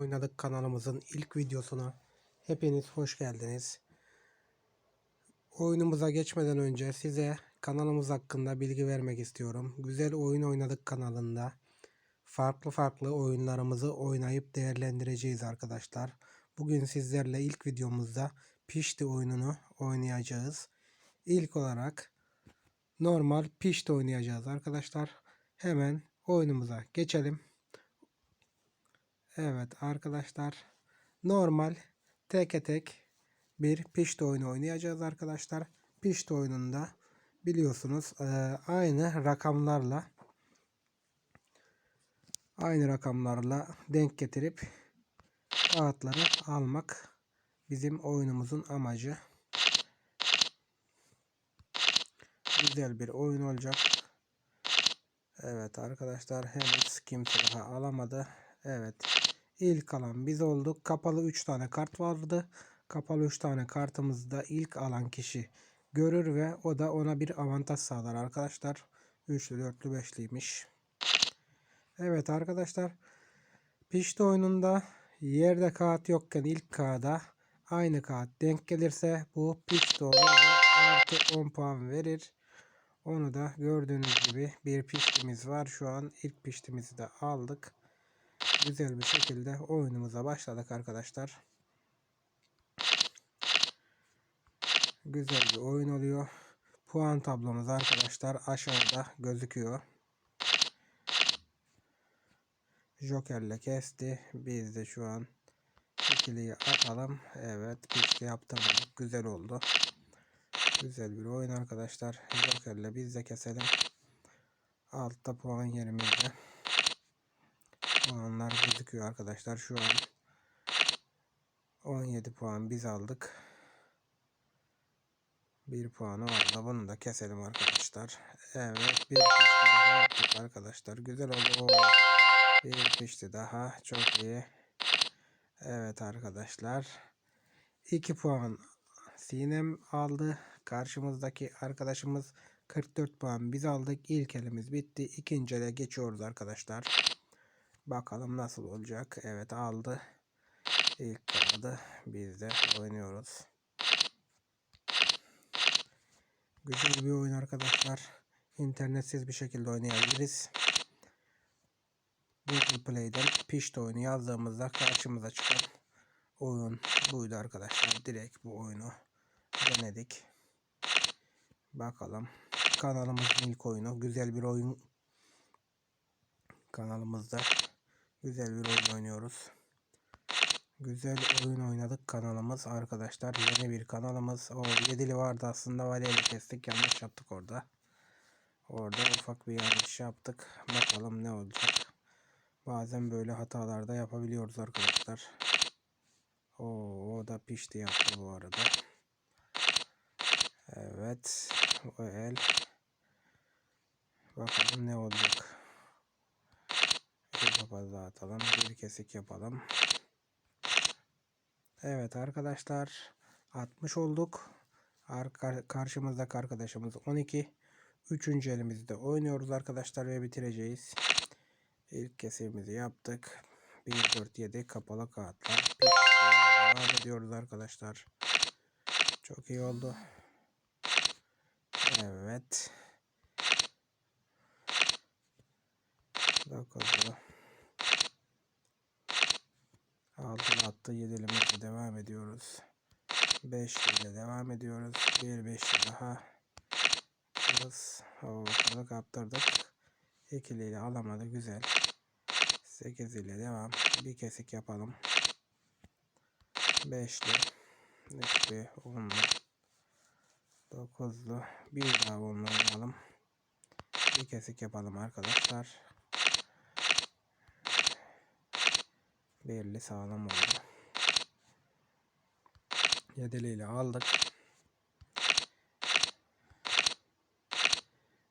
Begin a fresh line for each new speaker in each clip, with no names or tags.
Oynadık kanalımızın ilk videosuna hepiniz hoş geldiniz. Oyunumuza geçmeden önce size kanalımız hakkında bilgi vermek istiyorum. Güzel Oyun Oynadık kanalında farklı farklı oyunlarımızı oynayıp değerlendireceğiz arkadaşlar. Bugün sizlerle ilk videomuzda Pişti oyununu oynayacağız. İlk olarak normal Pişti oynayacağız arkadaşlar. Hemen oyunumuza geçelim. Evet arkadaşlar normal tek tek bir pişti oyunu oynayacağız arkadaşlar. Pişti oyununda biliyorsunuz e, aynı rakamlarla aynı rakamlarla denk getirip kağıtları almak bizim oyunumuzun amacı. Güzel bir oyun olacak. Evet arkadaşlar henüz kimse daha alamadı. Evet. İlk alan biz olduk. Kapalı 3 tane kart vardı. Kapalı 3 tane kartımızda ilk alan kişi görür ve o da ona bir avantaj sağlar arkadaşlar. 3'lü 4'lü 5'liymiş. Evet arkadaşlar. Pişti oyununda yerde kağıt yokken ilk kağıda aynı kağıt denk gelirse bu pişti olur ve artı 10 puan verir. Onu da gördüğünüz gibi bir piştimiz var. Şu an ilk piştimizi de aldık güzel bir şekilde oyunumuza başladık arkadaşlar. Güzel bir oyun oluyor. Puan tablomuz arkadaşlar aşağıda gözüküyor. Joker'le kesti. Biz de şu an ikiliyi atalım. Evet pişti yaptırmadık. Güzel oldu. Güzel bir oyun arkadaşlar. Joker'le biz de keselim. Altta puan yerimizde puanlar gözüküyor arkadaşlar. Şu an 17 puan biz aldık. 1 puanı var da bunu da keselim arkadaşlar. Evet bir pişti daha yaptık arkadaşlar. Güzel oldu. Oo, bir pişti daha. Çok iyi. Evet arkadaşlar. 2 puan Sinem aldı. Karşımızdaki arkadaşımız 44 puan biz aldık. İlk elimiz bitti. İkinci ele geçiyoruz arkadaşlar. Bakalım nasıl olacak. Evet aldı. İlk kağıdı biz de oynuyoruz. Güzel bir oyun arkadaşlar. İnternetsiz bir şekilde oynayabiliriz. Google Play'den Pişti oyunu yazdığımızda karşımıza çıkan oyun buydu arkadaşlar. Direkt bu oyunu denedik. Bakalım. Kanalımızın ilk oyunu. Güzel bir oyun kanalımızda Güzel bir oyun oynuyoruz. Güzel oyun oynadık kanalımız arkadaşlar. Yeni bir kanalımız. O yedili vardı aslında. Valiyle kestik. Yanlış yaptık orada. Orada ufak bir yanlış yaptık. Bakalım ne olacak. Bazen böyle hatalarda yapabiliyoruz arkadaşlar. O, o da pişti yaptı bu arada. Evet. O el. Bakalım ne olacak. Papaza atalım. Bir kesik yapalım. Evet arkadaşlar 60 olduk. Arka, karşımızdaki arkadaşımız 12. Üçüncü elimizde oynuyoruz arkadaşlar ve bitireceğiz. İlk kesimizi yaptık. 1 4 7 kapalı kağıtlar. Devam ediyoruz arkadaşlar. Çok iyi oldu. Evet. 9 attı. Yedilimizle devam ediyoruz. Beşli ile devam ediyoruz. Bir beşli daha. Kız. Ortalık kaptırdık. İkili ile alamadı. Güzel. Sekiz ile devam. Bir kesik yapalım. Beşli. Üçlü. Onlu. Dokuzlu. Bir daha onlu oynayalım. Bir kesik yapalım arkadaşlar. Belli sağlam oldu. Yediliyle aldık.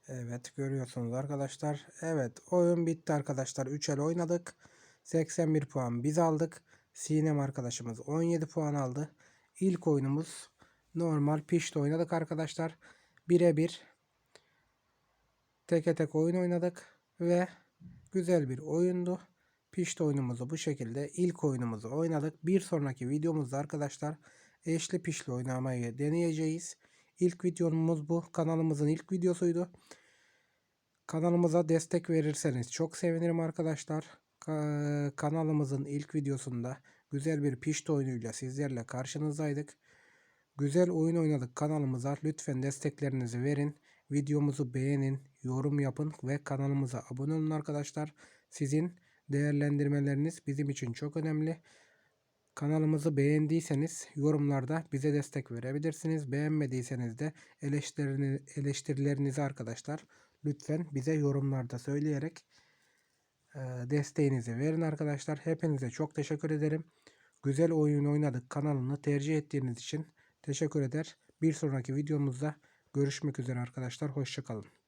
Evet görüyorsunuz arkadaşlar. Evet oyun bitti arkadaşlar. 3 el oynadık. 81 puan biz aldık. Sinem arkadaşımız 17 puan aldı. İlk oyunumuz normal pişti oynadık arkadaşlar. Birebir teke tek oyun oynadık ve güzel bir oyundu. Pişti oyunumuzu bu şekilde ilk oyunumuzu oynadık. Bir sonraki videomuzda arkadaşlar eşli pişli oynamayı deneyeceğiz. İlk videomuz bu. Kanalımızın ilk videosuydu. Kanalımıza destek verirseniz çok sevinirim arkadaşlar. Ka- kanalımızın ilk videosunda güzel bir pişti oyunuyla sizlerle karşınızdaydık. Güzel oyun oynadık kanalımıza. Lütfen desteklerinizi verin. Videomuzu beğenin, yorum yapın ve kanalımıza abone olun arkadaşlar. Sizin değerlendirmeleriniz bizim için çok önemli. Kanalımızı beğendiyseniz yorumlarda bize destek verebilirsiniz. Beğenmediyseniz de eleştirilerinizi arkadaşlar lütfen bize yorumlarda söyleyerek e, desteğinizi verin arkadaşlar. Hepinize çok teşekkür ederim. Güzel oyun oynadık kanalını tercih ettiğiniz için teşekkür eder. Bir sonraki videomuzda görüşmek üzere arkadaşlar. Hoşçakalın.